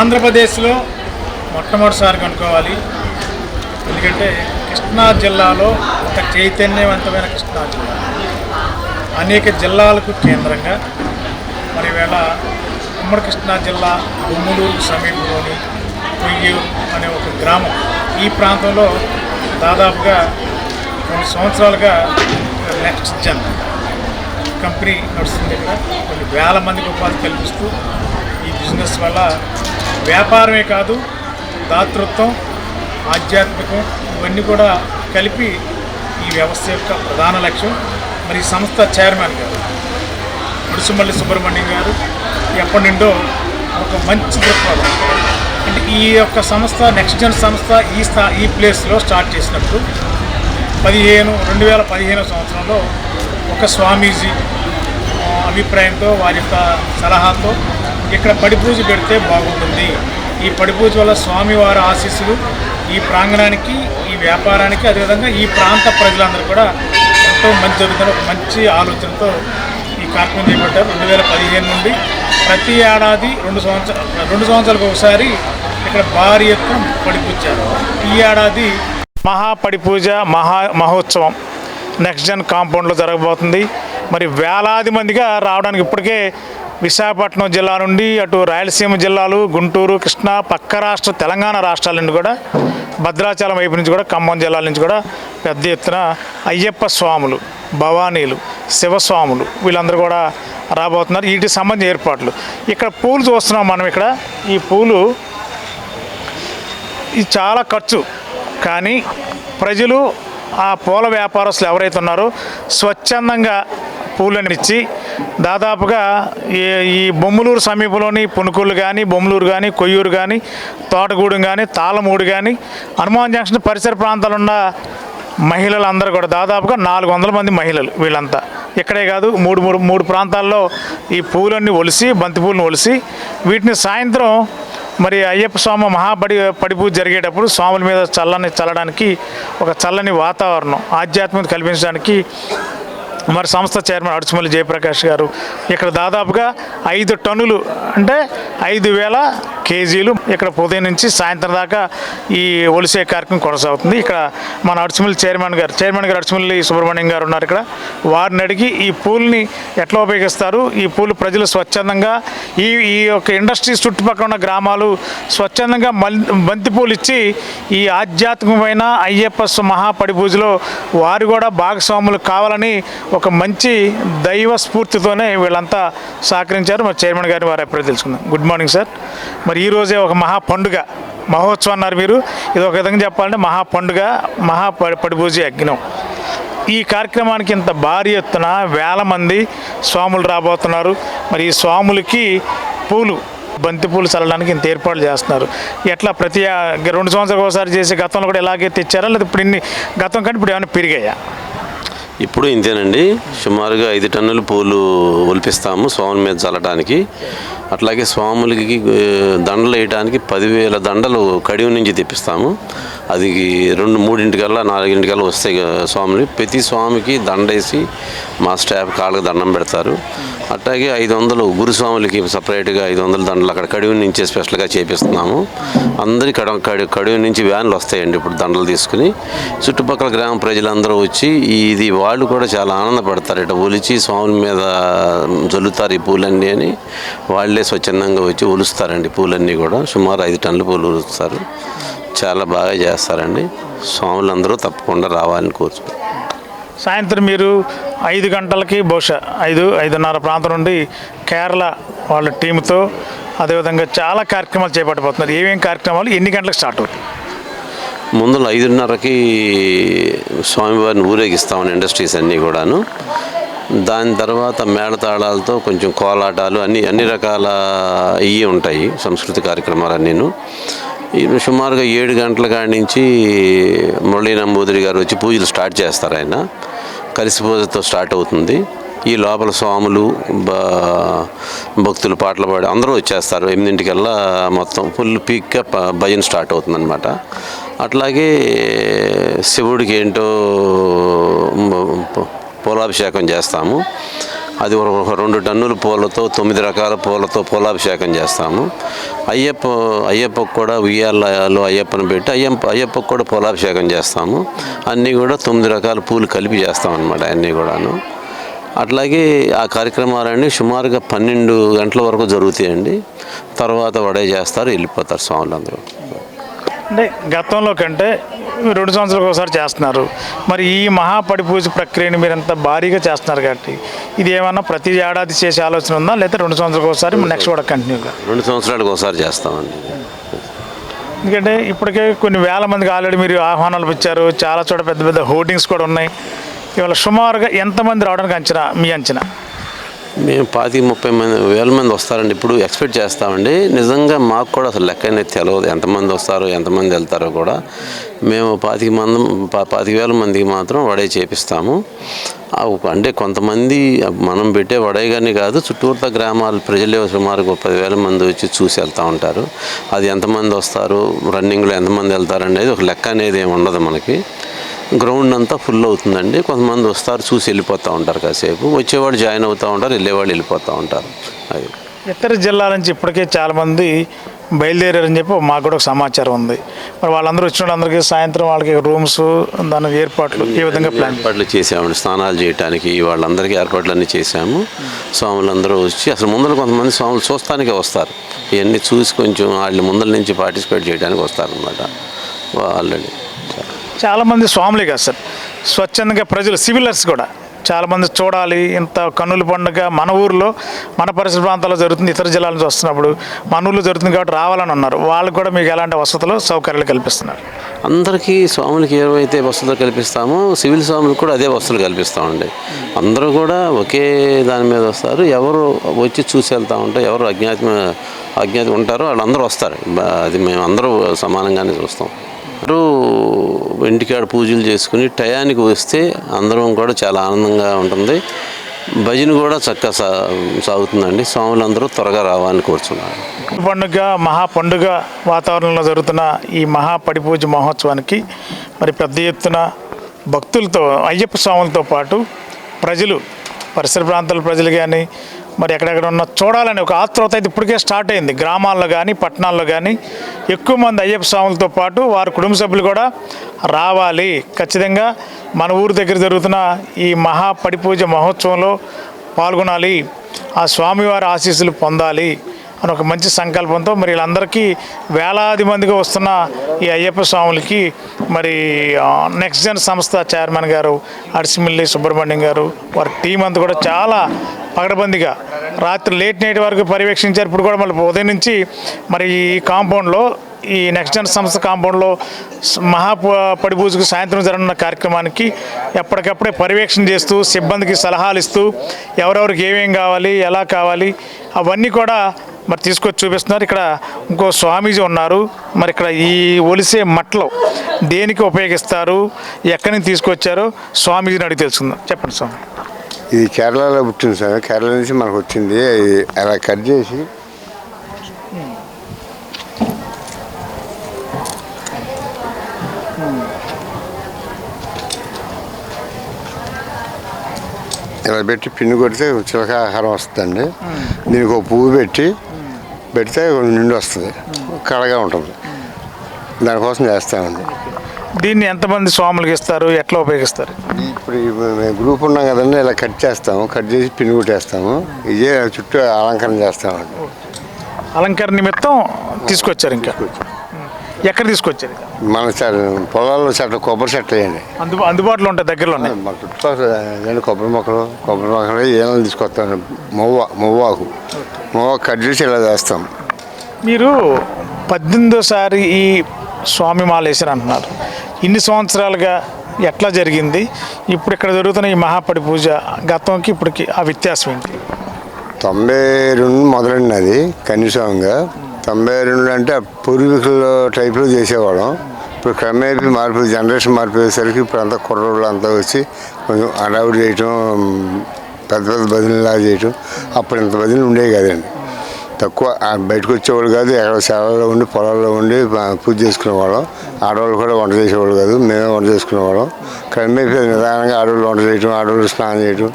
ఆంధ్రప్రదేశ్లో మొట్టమొదటిసారి అనుకోవాలి. ఎందుకంటే కృష్ణా జిల్లాలో ఒక చైతన్యవంతమైన కృష్ణా జిల్లా. అనేక జిల్లాలకు కేంద్రంగా. మరి వేళ ఉమ్మడి కృష్ణా జిల్లా గుమ్మలూరు సమీపంలోని కొయ్యూరు అనే ఒక గ్రామం. ఈ ప్రాంతంలో దాదాపుగా కొన్ని సంవత్సరాలుగా నెక్స్ట్ జన్ కంపెనీ నడుస్తుంది ఇక్కడ. కొన్ని వేల మందికి ఉపాధి కల్పిస్తూ ఈ బిజినెస్ వల్ల వ్యాపారమే కాదు దాతృత్వం ఆధ్యాత్మికం ఇవన్నీ కూడా కలిపి ఈ వ్యవస్థ యొక్క ప్రధాన లక్ష్యం. మరి సంస్థ చైర్మన్ గారు ముడుసుమల్లి సుబ్రహ్మణ్యం గారు ఎప్పటి నుండో ఒక మంచి దృక్పథం. అంటే ఈ యొక్క సంస్థ నెక్స్ట్ జన్ సంస్థ ఈ స్థా ఈ ప్లేస్లో స్టార్ట్ చేసినప్పుడు పదిహేను రెండు వేల పదిహేను సంవత్సరంలో ఒక స్వామీజీ అభిప్రాయంతో వారి యొక్క సలహాతో ఇక్కడ పడిపూజ పెడితే బాగుంటుంది. ఈ పడిపూజ వల్ల స్వామివారి ఆశీస్సులు ఈ ప్రాంగణానికి ఈ వ్యాపారానికి అదేవిధంగా ఈ ప్రాంత ప్రజలందరూ కూడా ఎంతో మంచి జరుగుతున్న మంచి ఆలోచనతో ఈ కార్యక్రమం చేపట్టారు. రెండు వేల పదిహేను నుండి ప్రతి ఏడాది రెండు సంవత్సరాలు రెండు సంవత్సరాలకు ఒకసారి ఇక్కడ భారీ ఎత్తున పడిపుచ్చారు ఈ ఏడాది మహాపడిపూజ మహా మహోత్సవం నెక్స్ట్ జన్ కాంపౌండ్లో జరగబోతుంది. మరి వేలాది మందిగా రావడానికి ఇప్పటికే విశాఖపట్నం జిల్లా నుండి అటు రాయలసీమ జిల్లాలు గుంటూరు కృష్ణా పక్క రాష్ట్ర తెలంగాణ రాష్ట్రాల నుండి కూడా భద్రాచలం వైపు నుంచి కూడా ఖమ్మం జిల్లాల నుంచి కూడా పెద్ద ఎత్తున అయ్యప్ప స్వాములు భవానీలు శివస్వాములు వీళ్ళందరూ కూడా రాబోతున్నారు. వీటికి సంబంధించిన ఏర్పాట్లు. ఇక్కడ పూలు చూస్తున్నాం మనం ఇక్కడ. ఈ పూలు ఇది చాలా ఖర్చు. కానీ ప్రజలు ఆ పూల వ్యాపారస్తులు ఎవరైతే ఉన్నారో స్వచ్ఛందంగా పూలను ఇచ్చి దాదాపుగా ఈ ఈ బొమ్మలూరు సమీపంలోని పునుకూలు కానీ బొమ్మలూరు కానీ కొయ్యూరు కానీ తోటగూడెం కానీ తాళమూడు కానీ హనుమాన్ జంక్షన్ పరిసర ప్రాంతాలు ఉన్న మహిళలందరూ కూడా దాదాపుగా నాలుగు వందల మంది మహిళలు వీళ్ళంతా. ఇక్కడే కాదు మూడు మూడు మూడు ప్రాంతాల్లో ఈ పూలన్నీ ఒలిసి బంతిపూలను ఒలిసి వీటిని సాయంత్రం మరి అయ్యప్ప స్వామి మహాబడి పడిపూజ జరిగేటప్పుడు స్వాముల మీద చల్లని చల్లడానికి ఒక చల్లని వాతావరణం ఆధ్యాత్మికత కల్పించడానికి మరి సంస్థ చైర్మన్ అడుచుమల్లి జయప్రకాష్ గారు. ఇక్కడ దాదాపుగా ఐదు టన్నులు అంటే ఐదు వేల కేజీలు ఇక్కడ ఉదయం నుంచి సాయంత్రం దాకా ఈ ఒలిసే కార్యక్రమం కొనసాగుతుంది. ఇక్కడ మన అడుచుమల్లి చైర్మన్ గారు చైర్మన్ గారు అడుచుమల్లి సుబ్రహ్మణ్యం గారు ఉన్నారు ఇక్కడ. వారిని అడిగి ఈ పూల్ని ఎట్లా ఉపయోగిస్తారు? ఈ పూలు ప్రజలు స్వచ్ఛందంగా ఈ ఈ యొక్క ఇండస్ట్రీస్ చుట్టుపక్కల ఉన్న గ్రామాలు స్వచ్ఛందంగా మల్ బంతి పూలు ఇచ్చి ఈ ఆధ్యాత్మికమైన అయ్యప్ప మహాపడిపూజలో వారు కూడా భాగస్వాములు కావాలని ఒక మంచి దైవ స్ఫూర్తితోనే వీళ్ళంతా సహకరించారు. మరి చైర్మన్ గారిని వారు అభిప్రాయం తెలుసుకుందాం. Good morning sir. మరి ఈరోజే ఒక మహా పండుగ. మహోత్సవం అన్నారు మీరు. ఇది ఒక విధంగా చెప్పాలంటే మహా పండుగ మహా పడి యజ్ఞం. ఈ కార్యక్రమానికి ఇంత భారీ ఎత్తున వేల మంది స్వాములు రాబోతున్నారు. మరి ఈ స్వాములకి పూలు బంతిపూలు చల్లడానికి ఇంత ఏర్పాట్లు చేస్తున్నారు. ఎట్లా ప్రతి రెండు సంవత్సరాలు ఒకసారి చేసి గతంలో కూడా ఇలాగే తెచ్చారా? లేదా ఇప్పుడు ఇన్ని గతం కంటే ఇప్పుడు ఏమైనా పెరిగాయా? ఇప్పుడు ఇంతేనండి. సుమారుగా ఐదు టన్నుల పూలు ఒలిపిస్తాము స్వాముల మీద చల్లటానికి. అట్లాగే స్వాములకి దండలు వేయడానికి పదివేల దండలు కడివి నుంచి తెప్పిస్తాము. అది రెండు మూడింటికల్లా నాలుగింటికల్లా వస్తాయి స్వాములు. ప్రతి స్వామికి దండ వేసి మా స్టాఫ్ కాళ్ళకి దండం పెడతారు. అట్లాగే ఐదు వందలు గురుస్వాములకి సపరేట్గా ఐదు వందల దండలు అక్కడ కడివి నుంచి స్పెషల్గా చేపిస్తున్నాము. అందరి కడ కడి కడియం నుంచి వ్యాన్లు వస్తాయండి ఇప్పుడు దండలు తీసుకుని. చుట్టుపక్కల గ్రామ ప్రజలందరూ వచ్చి ఇది వాళ్ళు కూడా చాలా ఆనందపడతారు. ఇట ఒలిచి స్వాముల మీద జల్లుతారు ఈ పూలన్నీ అని. వాళ్ళే స్వచ్ఛందంగా వచ్చి ఒలుస్తారండి పూలన్నీ కూడా. సుమారు ఐదు టన్నుల పూలు ఒలుస్తారు. చాలా బాగా చేస్తారండి. స్వాములందరూ తప్పకుండా రావాలని కోరుచుకుంటారు సాయంత్రం మీరు ఐదు గంటలకి బహుశా ఐదు ఐదున్నర ప్రాంతం నుండి కేరళ వాళ్ళ టీంతో అదేవిధంగా చాలా కార్యక్రమాలు చేపట్టబోతున్నారు. ఏమేమి కార్యక్రమాలు? ఎన్ని గంటలకు స్టార్ట్ అవుతుంది? ముందులో ఐదున్నరకి స్వామివారిని ఊరేగిస్తామని ఇండస్ట్రీస్ అన్నీ కూడాను. దాని తర్వాత మేళతాళాలతో కొంచెం కోలాటాలు అన్ని అన్ని రకాల ఇవి ఉంటాయి సంస్కృతి కార్యక్రమాలు అన్నీను ఈ సుమారుగా ఏడు గంటల కాడి నుంచి మురళీ నంబూదిరి గారు వచ్చి పూజలు స్టార్ట్ చేస్తారు ఆయన. కలిసి పూజతో స్టార్ట్ అవుతుంది. ఈ లోపల స్వాములు బ- భక్తులు పాటలు పాడి అందరూ వచ్చేస్తారు. ఎనిమిదింటికల్లా మొత్తం ఫుల్ పీక్గా భజన స్టార్ట్ అవుతుందన్నమాట. అట్లాగే శివుడికి ఏంటో పూలాభిషేకం చేస్తాము. అది ఒక రెండు టన్నుల పూలతో తొమ్మిది రకాల పూలతో పూలాభిషేకం చేస్తాము. అయ్యప్ప అయ్యప్పకు కూడా ఉయ్యాలలో అయ్యప్పను పెట్టి అయ్యప్ప అయ్యప్పకు కూడా పూలాభిషేకం చేస్తాము. అన్నీ కూడా తొమ్మిది రకాల పూలు కలిపి చేస్తాం అనమాట అన్నీ కూడాను. అట్లాగే ఆ కార్యక్రమాలన్నీ సుమారుగా పన్నెండు గంటల వరకు జరుగుతాయండి. తర్వాత వడే చేస్తారు వెళ్ళిపోతారు స్వాములందరూ. అంటే గతంలో కంటే రెండు సంవత్సరాలకు ఒకసారి చేస్తున్నారు. మరి ఈ మహాపడి పూజ ప్రక్రియని మీరు అంత భారీగా చేస్తున్నారు కాబట్టి ఇది ఏమన్నా ప్రతి ఏడాది చేసే ఆలోచన ఉందా? లేదా రెండు సంవత్సరాలకు ఒకసారి నెక్స్ట్ కూడా కంటిన్యూగా? రెండు సంవత్సరాలకు ఒకసారి చేస్తామండి. ఎందుకంటే ఇప్పటికే కొన్ని వేల మందికి ఆల్రెడీ మీరు ఆహ్వానాలు ఇచ్చారు. చాలా చోట పెద్ద పెద్ద హోర్డింగ్స్ కూడా ఉన్నాయి. ఇవాళ సుమారుగా ఎంతమంది రావడానికి అంచనా మీ అంచనా? మేము పాతి ముప్పై మంది వేల మంది వస్తారండి. ఇప్పుడు ఎక్స్పెక్ట్ చేస్తామండి. నిజంగా మాకు కూడా అసలు లెక్క అనేది తెలియదు ఎంతమంది వస్తారో ఎంతమంది వెళ్తారో కూడా మేము పాతిక మంది పాతిక వేల మందికి మాత్రం వడే చేపిస్తాము. అంటే కొంతమంది మనం పెట్టే వడే కానీ కాదు చుట్టూర్త గ్రామాల ప్రజలే సుమారు పదివేల మంది వచ్చి చూసి వెళ్తూ ఉంటారు. అది ఎంతమంది వస్తారు రన్నింగ్లో ఎంతమంది వెళ్తారు అనేది ఒక లెక్క అనేది ఏమి ఉండదు మనకి. గ్రౌండ్ అంతా ఫుల్ అవుతుందండి. కొంతమంది వస్తారు చూసి వెళ్ళిపోతూ ఉంటారు కాసేపు. వచ్చేవాళ్ళు జాయిన్ అవుతూ ఉంటారు వెళ్ళేవాళ్ళు వెళ్ళిపోతూ ఉంటారు. అది. ఇతర జిల్లాల నుంచి ఇప్పటికే చాలామంది బయలుదేరారని చెప్పి మాకు కూడా ఒక సమాచారం ఉంది. మరి వాళ్ళందరూ వచ్చిన వాళ్ళందరికీ సాయంత్రం వాళ్ళకి రూమ్స్ దాని ఏర్పాట్లు ఏ విధంగా ప్లాన్ ఏర్పాట్లు చేసామండి స్నానాలు చేయడానికి వాళ్ళందరికీ ఏర్పాట్లు అన్నీ చేశాము. స్వాములందరూ వచ్చి అసలు ముందర కొంతమంది స్వాములు చూస్తానికే వస్తారు. ఇవన్నీ చూసి కొంచెం వాళ్ళు ముందర నుంచి పార్టిసిపేట్ చేయడానికి వస్తారనమాట ఆల్రెడీ. చాలామంది స్వాములే కాదు సార్. స్వచ్ఛందంగా ప్రజలు సివిలర్స్ కూడా. చాలామంది చూడాలి ఇంత కన్నుల పండుగ మన ఊర్లో మన పరిసర ప్రాంతాల్లో జరుగుతుంది ఇతర జిల్లాల నుంచి వస్తున్నప్పుడు మన ఊళ్ళో జరుగుతుంది కాబట్టి రావాలని ఉన్నారు వాళ్ళు కూడా మీకు ఎలాంటి వసతులు సౌకర్యాలు కల్పిస్తున్నారు? అందరికీ స్వాములకి ఏవైతే వసతులు కల్పిస్తామో సివిల్ స్వాములకు కూడా అదే వసతులు కల్పిస్తామండి. అందరూ కూడా ఒకే దాని మీద వస్తారు. ఎవరు వచ్చి చూసి వెళ్తూ ఉంటారు ఎవరు అజ్ఞాత అజ్ఞాతి ఉంటారో వాళ్ళందరూ వస్తారు. అది మేము అందరూ సమానంగానే చూస్తాం. ఇంటికాడ పూజలు చేసుకుని టయానికి వస్తే అందరం కూడా చాలా ఆనందంగా ఉంటుంది. భజన కూడా చక్కగా సా సాగుతుందండి. స్వాములందరూ త్వరగా రావాలని కోరుచున్నారు పండుగ మహా పండుగ వాతావరణంలో జరుగుతున్న ఈ మహా పడిపూజ మహోత్సవానికి మరి పెద్ద ఎత్తున భక్తులతో అయ్యప్ప స్వాములతో పాటు ప్రజలు పరిసర ప్రాంతాల ప్రజలు కానీ మరి ఎక్కడెక్కడ ఉన్న చూడాలని ఒక ఆత్రుత అయితే ఇప్పటికే స్టార్ట్ అయింది. గ్రామాల్లో కానీ పట్టణాల్లో కానీ ఎక్కువ మంది అయ్యప్ప స్వాములతో పాటు వారి కుటుంబ సభ్యులు కూడా రావాలి. ఖచ్చితంగా మన ఊరు దగ్గర జరుగుతున్న ఈ మహా పడిపూజ మహోత్సవంలో పాల్గొనాలి. ఆ స్వామివారి ఆశీస్సులు పొందాలి. అని ఒక మంచి సంకల్పంతో మరి వీళ్ళందరికీ వేలాది మందిగా వస్తున్న ఈ అయ్యప్ప స్వాములకి మరి నెక్స్ట్ జన్ సంస్థ చైర్మన్ గారు అడిసిమిల్లి సుబ్రహ్మణ్యం గారు వారి టీం అంతా కూడా చాలా పగడబందిగా రాత్రి లేట్ నైట్ వరకు పర్యవేక్షించారు. ఇప్పుడు కూడా మళ్ళీ ఉదయం నుంచి మరి ఈ కాంపౌండ్లో ఈ నెక్స్ట్ జన్ సంస్థ కాంపౌండ్లో మహా పడిపూజకు సాయంత్రం జరగనున్న కార్యక్రమానికి ఎప్పటికప్పుడే పర్యవేక్షణ చేస్తూ సిబ్బందికి సలహాలు ఇస్తూ ఎవరెవరికి ఏమేం కావాలి ఎలా కావాలి అవన్నీ కూడా మరి తీసుకొచ్చి చూపిస్తున్నారు. ఇక్కడ ఇంకో స్వామీజీ ఉన్నారు. మరి ఇక్కడ ఈ ఒలిసే మట్టలు దేనికి ఉపయోగిస్తారు? ఎక్కడి నుంచి తీసుకొచ్చారో? స్వామీజీని అడిగి తెలుసుకుందాం. చెప్పండి స్వామి. ఇది కేరళలో పుట్టింది సార్. కేరళ నుంచి మనకు వచ్చింది. అలా కట్ చేసి ఇలా పెట్టి పిన్ను కొడితే చిలక ఆహారం వస్తుందండి దీనికి ఒక పువ్వు పెట్టి పెడితే నిండు వస్తుంది. కళగా ఉంటుంది. దానికోసం చేస్తామండి. దీన్ని ఎంతమంది స్వాములకు ఇస్తారు? ఎట్లా ఉపయోగిస్తారు? ఇప్పుడు గ్రూప్ ఉన్నాం కదండి ఇలా కట్ చేస్తాము. కట్ చేసి పిన్ను కొట్టేస్తాము. ఇదే చుట్టూ అలంకరణ చేస్తామండి. అలంకరణ నిమిత్తం తీసుకొచ్చారు ఇంకా. ఎక్కడ తీసుకొచ్చారు మన పొలాల్లో చెట్ల కొబ్బరి చెట్లు అందుబాటులో ఉంటాయి దగ్గరలో ఉన్నాయి మా చుట్టుపక్కల ఏంటంటే కొబ్బరి మొక్కలు కొబ్బరి మొక్కలు ఏమైనా తీసుకొస్తాను? మొవ్వ మొవ్వాకు. మొవ్వ కట్ చేసి ఇలా చేస్తాం మీరు పద్దెనిమిదోసారి ఈ స్వామి మాల వేసారు అంటున్నారు ఇన్ని సంవత్సరాలుగా ఎట్లా జరిగింది? ఇప్పుడు ఇక్కడ జరుగుతున్న ఈ మహాపడి పూజ గతంకి ఇప్పటికి ఆ వ్యత్యాసం ఏంటి? తొంభై రెండు మొదలైనది కనీసంగా తొంభై రెండు అంటే పూర్వీకుల టైప్లో చేసేవాళ్ళం. ఇప్పుడు క్రమేపీ మార్పు జనరేషన్ మారిపోయేసరికి ఇప్పుడు అంతా కుర్రోళ్ళు అంతా వచ్చి కొంచెం అడావుడు చేయటం పెద్ద పెద్ద బదిలీలా చేయటం అప్పుడు ఇంత బదిలీ ఉండేవి కదండి. తక్కువ బయటకు వచ్చేవాళ్ళు కాదు ఎక్కడ సేవల్లో ఉండి పొలాల్లో ఉండి పూజ చేసుకునేవాళ్ళం. ఆడవాళ్ళు కూడా వంట చేసేవాళ్ళు కాదు మేమే వంట చేసుకునేవాళ్ళం. క్రమేపీ నిదానంగా ఆడవాళ్ళు వంట చేయటం ఆడవాళ్ళు స్నానం చేయటం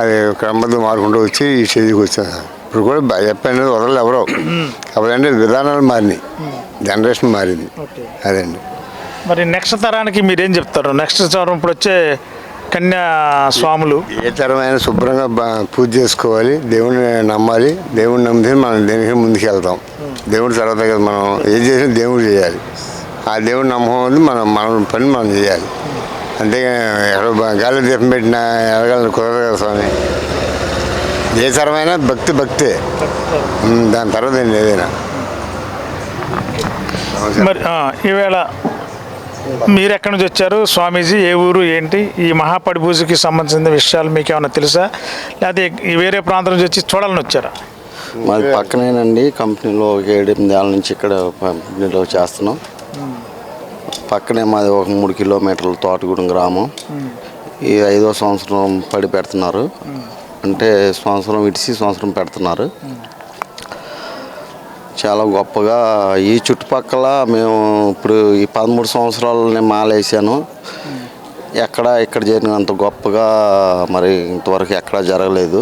అది క్రమంగా మారుకుంటూ వచ్చి ఈ స్టేజ్కి వచ్చాను ఇప్పుడు కూడా అనేది వదలరు ఎవరో. ఎవరంటే విధానాలు మారినాయి. జనరేషన్ మారింది. అదండి. మరి నెక్స్ట్ తరానికి మీరేం చెప్తారు? నెక్స్ట్ తరం ఇప్పుడు వచ్చే కన్యా స్వాములు. ఏ తరమైన శుభ్రంగా బా- పూజ చేసుకోవాలి. దేవుడిని నమ్మాలి. దేవుడిని నమ్మితే మనం దేనికి ముందుకు వెళ్తాం దేవుడి తర్వాత కదా మనం ఏం చేసినా దేవుడు చేయాలి. ఆ దేవుడి నమ్మకం ఉంది మనం మన పని మనం చేయాలి. బ- గాలి దీపం పెట్టినా ఎడగలని కుదరదు కదా స్వామి. ఏ తరమైనా భక్తి భక్తే. దాని తర్వాత ఏదైనా. మరి ఆ, ఈవేళ మీరు ఎక్కడి నుంచి వచ్చారు? స్వామీజీ ఏ ఊరు ఏంటి? ఈ మహాపడి పూజకి సంబంధించిన విషయాలు మీకు ఏమైనా తెలుసా? లేకపోతే ఈ వేరే ప్రాంతం నుంచి వచ్చి చూడాలని వచ్చారా? మాది పక్కనేనండి. కంపెనీలో ఒక ఏడు ఎనిమిది ఏళ్ళ నుంచి ఇక్కడ కంపెనీలో చేస్తున్నాం. పక్కనే మాది ఒక మూడు కిలోమీటర్ల తోటగూడెం గ్రామం. ఈ ఐదో సంవత్సరం పడి పెడుతున్నారు. అంటే సంవత్సరం ఇడిసి సంవత్సరం పెడుతున్నారు. చాలా గొప్పగా ఈ చుట్టుపక్కల మేము ఇప్పుడు ఈ పదమూడు సంవత్సరాలు నేను మాలేసాను ఎక్కడ ఇక్కడ జరిగినంత గొప్పగా మరి ఇంతవరకు ఎక్కడా జరగలేదు.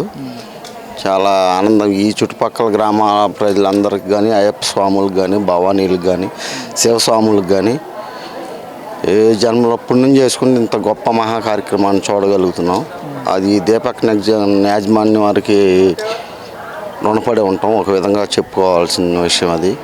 చాలా ఆనందం. ఈ చుట్టుపక్కల గ్రామ ప్రజలందరికి కానీ అయ్యప్ప స్వాములకు కానీ భవానీలకు కానీ శివస్వాములకు కానీ ఏ జన్మలో నుంచి చేసుకుని ఇంత గొప్ప మహా కార్యక్రమాన్ని చూడగలుగుతున్నాం. అది దీపక్ యాజమాన్యం వారికి రుణపడి ఉంటాం. ఒక విధంగా చెప్పుకోవాల్సిన విషయం అది.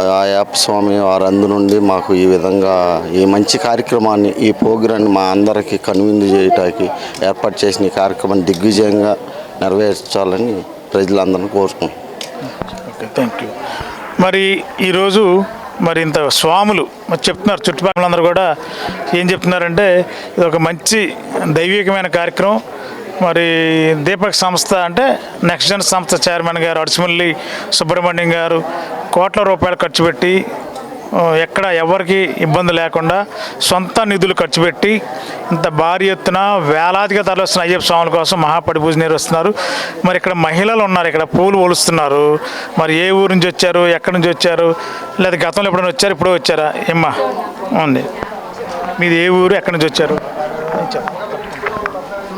ఆ యాప్ స్వామి వారందు నుండి మాకు ఈ విధంగా ఈ మంచి కార్యక్రమాన్ని ఈ ప్రోగ్రాన్ని మా అందరికీ కనువిందు చేయటానికి ఏర్పాటు చేసిన ఈ కార్యక్రమాన్ని దిగ్విజయంగా నెరవేర్చాలని ప్రజలందరినీ కోరుకుంటున్నాం. ఓకే థ్యాంక్ యూ మరి ఈరోజు మరి ఇంత స్వాములు మరి చెప్తున్నారు చుట్టుపక్కలందరూ కూడా ఏం చెప్తున్నారంటే ఇది ఒక మంచి దైవికమైన కార్యక్రమం. మరి దీపక్ సంస్థ అంటే నెక్స్ట్ జన్ సంస్థ చైర్మన్ గారు అడిసిమల్లి సుబ్రహ్మణ్యం గారు కోట్ల రూపాయలు ఖర్చు పెట్టి ఎక్కడ ఎవరికి ఇబ్బంది లేకుండా సొంత నిధులు ఖర్చు పెట్టి ఇంత భారీ ఎత్తున వేలాదిగా తరలిస్తున్న అయ్యప్ప స్వాముల కోసం మహాపడి పూజ నిర్వహిస్తున్నారు. మరి ఇక్కడ మహిళలు ఉన్నారు ఇక్కడ పూలు ఒలుస్తున్నారు. మరి ఏ ఊరు నుంచి వచ్చారు ఎక్కడి నుంచి వచ్చారు లేదా గతంలో ఎప్పుడైనా వచ్చారు ఇప్పుడు వచ్చారా? ఏమ్మా ఉంది మీది ఏ ఊరు ఎక్కడి నుంచి వచ్చారు?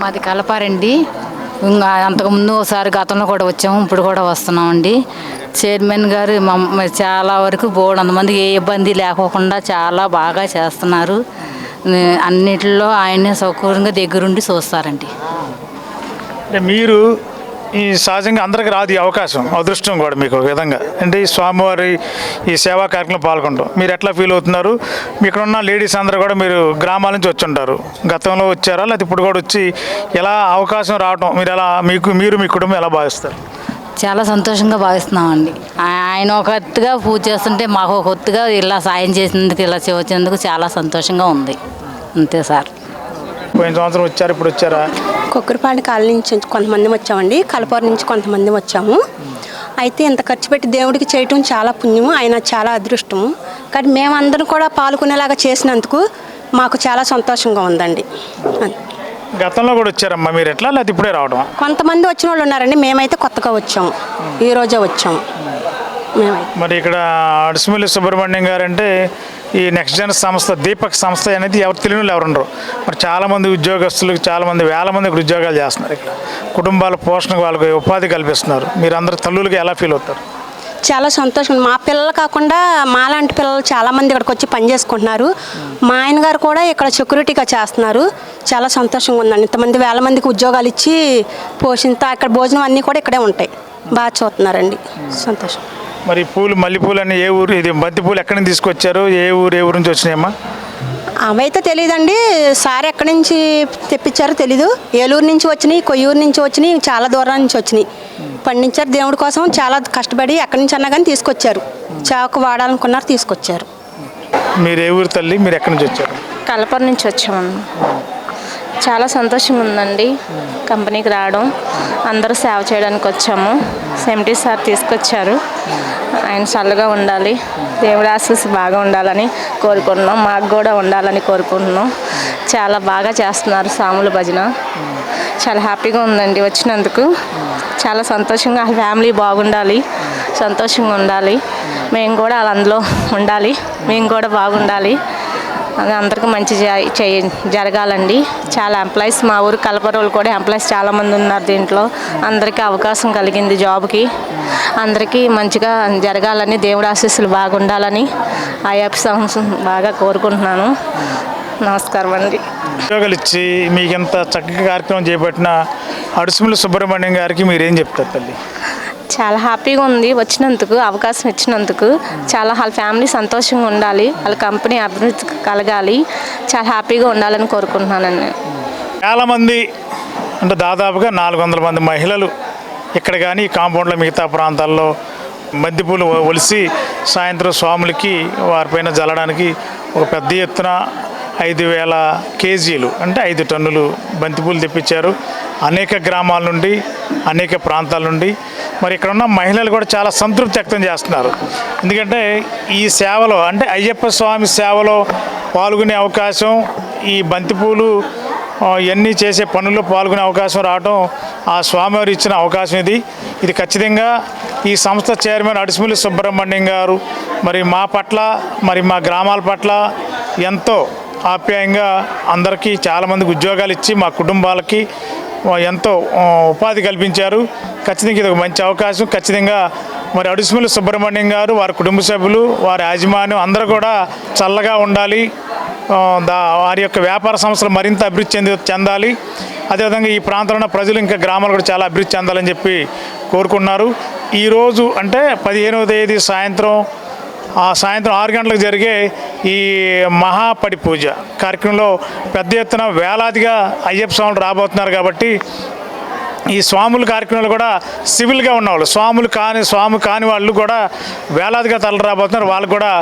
మాది కలపారండి. ఇంకా అంతకుముందు ఒకసారి గతంలో కూడా వచ్చాము ఇప్పుడు కూడా వస్తున్నామండి. చైర్మన్ గారు మమ్మ చాలా వరకు బోర్డు అంతమందికి ఏ ఇబ్బంది లేకోకుండా చాలా బాగా చేస్తున్నారు. అన్నిటిలో ఆయనే సౌకర్యంగా దగ్గరుండి చూస్తారండి. అంటే మీరు ఈ సహజంగా అందరికి రాదు ఈ అవకాశం అదృష్టం కూడా మీకు ఒక విధంగా. అంటే ఈ స్వామివారి ఈ సేవా కార్యక్రమం పాల్గొంటాం. మీరు ఎట్లా ఫీల్ అవుతున్నారు? ఇక్కడ ఉన్న లేడీస్ అందరూ కూడా మీరు గ్రామాల నుంచి వచ్చి ఉంటారు గతంలో వచ్చారా? లేకపోతే ఇప్పుడు కూడా వచ్చి ఎలా అవకాశం రావటం మీరు ఎలా మీకు మీరు మీ కుటుంబం ఎలా భావిస్తారు? చాలా సంతోషంగా భావిస్తున్నామండి. ఆయన ఒక ఎత్తుగా పూజ చేస్తుంటే మాకు ఒక ఎత్తుగా ఇలా సాయం చేసినందుకు ఇలా వచ్చినందుకు చాలా సంతోషంగా ఉంది. అంతే సార్. పోయిన సంవత్సరం వచ్చారు ఇప్పుడు వచ్చారా? కొక్కరపాడు కాలనీ నుంచి కొంతమంది వచ్చామండి. కలపూర నుంచి కొంతమంది వచ్చాము. అయితే ఇంత ఖర్చు పెట్టి దేవుడికి చేయటం చాలా పుణ్యము ఆయన చాలా అదృష్టము. కానీ మేమందరం కూడా పాల్గొనేలాగా చేసినందుకు మాకు చాలా సంతోషంగా ఉందండి. గతంలో కూడా వచ్చారమ్మా మీరు ఎట్లా? లేకపోతే ఇప్పుడే రావడం కొంతమంది వచ్చిన వాళ్ళు ఉన్నారండి. మేమైతే కొత్తగా వచ్చాము. ఈ రోజే వచ్చాము. మరి ఇక్కడ అడిసిమల్లి సుబ్రహ్మణ్యం గారు అంటే ఈ నెక్స్ట్ జన్ సంస్థ దీపక్ సంస్థ అనేది ఎవరు తెలియని వాళ్ళు ఎవరు ఉండరు. మరి చాలామంది ఉద్యోగస్తులకు చాలామంది వేల మంది ఇక్కడ ఉద్యోగాలు చేస్తున్నారు ఇక్కడ. కుటుంబాల పోషణకు వాళ్ళకి ఉపాధి కల్పిస్తున్నారు. మీరు అందరు తల్లులకి ఎలా ఫీల్ అవుతారు? చాలా సంతోషం. మా పిల్లలు కాకుండా మాలాంటి పిల్లలు చాలామంది ఇక్కడికి వచ్చి పని చేసుకుంటున్నారు. మా ఆయన గారు కూడా ఇక్కడ సెక్యూరిటీగా చేస్తున్నారు. చాలా సంతోషంగా ఉందండి. ఇంతమంది వేల మందికి ఉద్యోగాలు ఇచ్చి పోషింత అక్కడ భోజనం అన్నీ కూడా ఇక్కడే ఉంటాయి. బాగా చూస్తున్నారండి. సంతోషం. మరి పూలు మల్లెపూలు అన్ని ఏ ఊరు ఇది బంతి పూలు ఎక్కడి నుంచి తీసుకొచ్చారు? ఏ ఊరు ఏ ఊరు నుంచి వచ్చినాయమ్మా? అవైతే తెలియదండి సార్ ఎక్కడి నుంచి తెప్పించారో తెలీదు. ఏలూరు నుంచి వచ్చినాయి కొయ్యూరు నుంచి వచ్చినాయి చాలా దూరం నుంచి వచ్చినాయి. పండించారు దేవుడి కోసం చాలా కష్టపడి ఎక్కడి నుంచి అన్నా కానీ తీసుకొచ్చారు. చాకు వాడాలనుకున్నారు తీసుకొచ్చారు. మీరు ఏ ఊరు తల్లి? మీరు ఎక్కడి నుంచి వచ్చారు? కలపర నుంచి వచ్చామన్న చాలా సంతోషంగా ఉందండి కంపెనీకి రావడం అందరూ సేవ చేయడానికి వచ్చాము. సెమిటీ సార్ తీసుకొచ్చారు. ఆయన చల్లగా ఉండాలి. దేవుడి ఆశీస్సు బాగా ఉండాలని కోరుకుంటున్నాం. మాకు కూడా ఉండాలని కోరుకుంటున్నాం. చాలా బాగా చేస్తున్నారు సాముల భజన. చాలా హ్యాపీగా ఉందండి వచ్చినందుకు. చాలా సంతోషంగా ఫ్యామిలీ బాగుండాలి. సంతోషంగా ఉండాలి. మేము కూడా అందులో ఉండాలి. మేము కూడా బాగుండాలి. అందరికీ మంచి చేయ- జరగాలండి. చాలా ఎంప్లాయీస్ మా ఊరు కలపరోళ్ళు కూడా ఎంప్లాయీస్ చాలామంది ఉన్నారు దీంట్లో. అందరికీ అవకాశం కలిగింది జాబ్కి. అందరికీ మంచిగా జరగాలని దేవుడు ఆశీస్సులు బాగుండాలని అయ్యప్ప సంవత్సరం బాగా కోరుకుంటున్నాను. నమస్కారం అండి. ఉద్యోగాలు ఇచ్చి మీకు ఎంత చక్కగా కార్యక్రమం చేపట్టిన అడుసుముల సుబ్రహ్మణ్యం గారికి మీరేం చెప్తారు తల్లి? చాలా హ్యాపీగా ఉంది. వచ్చినందుకు అవకాశం ఇచ్చినందుకు. చాలా వాళ్ళ ఫ్యామిలీ సంతోషంగా ఉండాలి. వాళ్ళ కంపెనీ అభివృద్ధి కలగాలి. చాలా హ్యాపీగా ఉండాలని కోరుకుంటున్నానండి. నేను చాలామంది అంటే దాదాపుగా నాలుగు వందల మంది మహిళలు ఇక్కడ కానీ ఈ కాంపౌండ్లో మిగతా ప్రాంతాల్లో బంతిపూలు ఒలిసి సాయంత్రం స్వాములకి వారిపైన జల్లడానికి ఒక పెద్ద ఎత్తున ఐదు వేల కేజీలు అంటే ఐదు టన్నులు బంతిపూలు తెప్పించారు. అనేక గ్రామాల నుండి అనేక ప్రాంతాల నుండి మరి ఇక్కడ ఉన్న మహిళలు కూడా చాలా సంతృప్తి వ్యక్తం చేస్తున్నారు. ఎందుకంటే ఈ సేవలో అంటే అయ్యప్ప స్వామి సేవలో పాల్గొనే అవకాశం ఈ బంతిపూలు ఇవన్నీ చేసే పనుల్లో పాల్గొనే అవకాశం రావడం ఆ స్వామివారు ఇచ్చిన అవకాశం ఇది. ఇది ఖచ్చితంగా ఈ సంస్థ చైర్మన్ అడిసిమిల్లి సుబ్రహ్మణ్యం గారు మరి మా పట్ల మరి మా గ్రామాల పట్ల ఎంతో ఆప్యాయంగా అందరికీ చాలామందికి ఉద్యోగాలు ఇచ్చి మా కుటుంబాలకి ఎంతో ఉపాధి కల్పించారు. ఖచ్చితంగా ఇది ఒక మంచి అవకాశం. ఖచ్చితంగా మరి అడుసుమిల్లి సుబ్రహ్మణ్యం గారు వారి కుటుంబ సభ్యులు వారి యాజమాన్యం అందరూ కూడా చల్లగా ఉండాలి. దా వారి యొక్క వ్యాపార సంస్థలు మరింత అభివృద్ధి చెంది చెందాలి. అదేవిధంగా ఈ ప్రాంతంలో ఉన్న ప్రజలు ఇంకా గ్రామాలు కూడా చాలా అభివృద్ధి చెందాలని చెప్పి కోరుకున్నారు ఈరోజు అంటే పదిహేనవ తేదీ సాయంత్రం ఆ సాయంత్రం ఆరు గంటలకు జరిగే ఈ మహాపడి పూజ. కార్యక్రమంలో పెద్ద ఎత్తున వేలాదిగా అయ్యప్ప స్వాములు రాబోతున్నారు కాబట్టి ఈ స్వాముల కార్యక్రమాలు కూడా సివిల్గా ఉన్నవాళ్ళు స్వాములు కాని స్వామి కాని వాళ్ళు కూడా వేలాదిగా తలరాబోతున్నారు రాబోతున్నారు వాళ్ళకు కూడా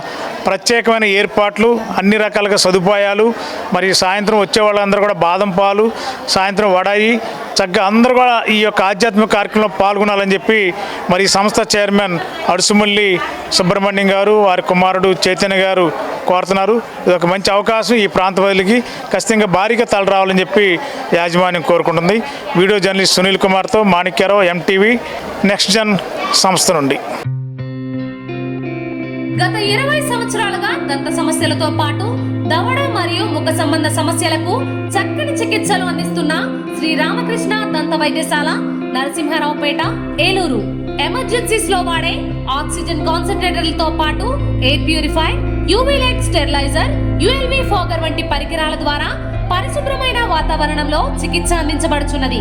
ప్రత్యేకమైన ఏర్పాట్లు అన్ని రకాలుగా సదుపాయాలు మరి సాయంత్రం వచ్చే వాళ్ళందరూ కూడా బాదం పాలు సాయంత్రం వడాయి చక్కగా అందరూ కూడా ఈ యొక్క ఆధ్యాత్మిక కార్యక్రమంలో పాల్గొనాలని చెప్పి మరి ఈ సంస్థ చైర్మన్ అడుసుమల్లి సుబ్రహ్మణ్యం గారు వారి కుమారుడు చైతన్య గారు కోరుతున్నారు. ఇది ఒక మంచి అవకాశం ఈ ప్రాంత ప్రజలకి. ఖచ్చితంగా భారీగా తల రావాలని చెప్పి యాజమాన్యం కోరుకుంటుంది. వీడియో జర్నలిస్ట్ సునీల్ కుమార్తో మాణిక్యరావు ఎంటీవీ నెక్స్ట్ జన్ సంస్థ నుండి. గత ఇరవై సంవత్సరాలుగా దంత సమస్యలతో పాటు దవడ మరియు ముఖ సంబంధ సమస్యలకు చక్కని చికిత్సలు అందిస్తున్న శ్రీ రామకృష్ణ దంత వైద్యశాల నరసింహారావుపేట ఏలూరు. ఎమర్జెన్సీస్లో వాడే ఆక్సిజన్ కాన్సన్ట్రేటర్లతో పాటు air purify UV light steriliser ULV fogger వంటి పరికరాల ద్వారా పరిశుభ్రమైన వాతావరణంలో చికిత్స అందించబడుచున్నది.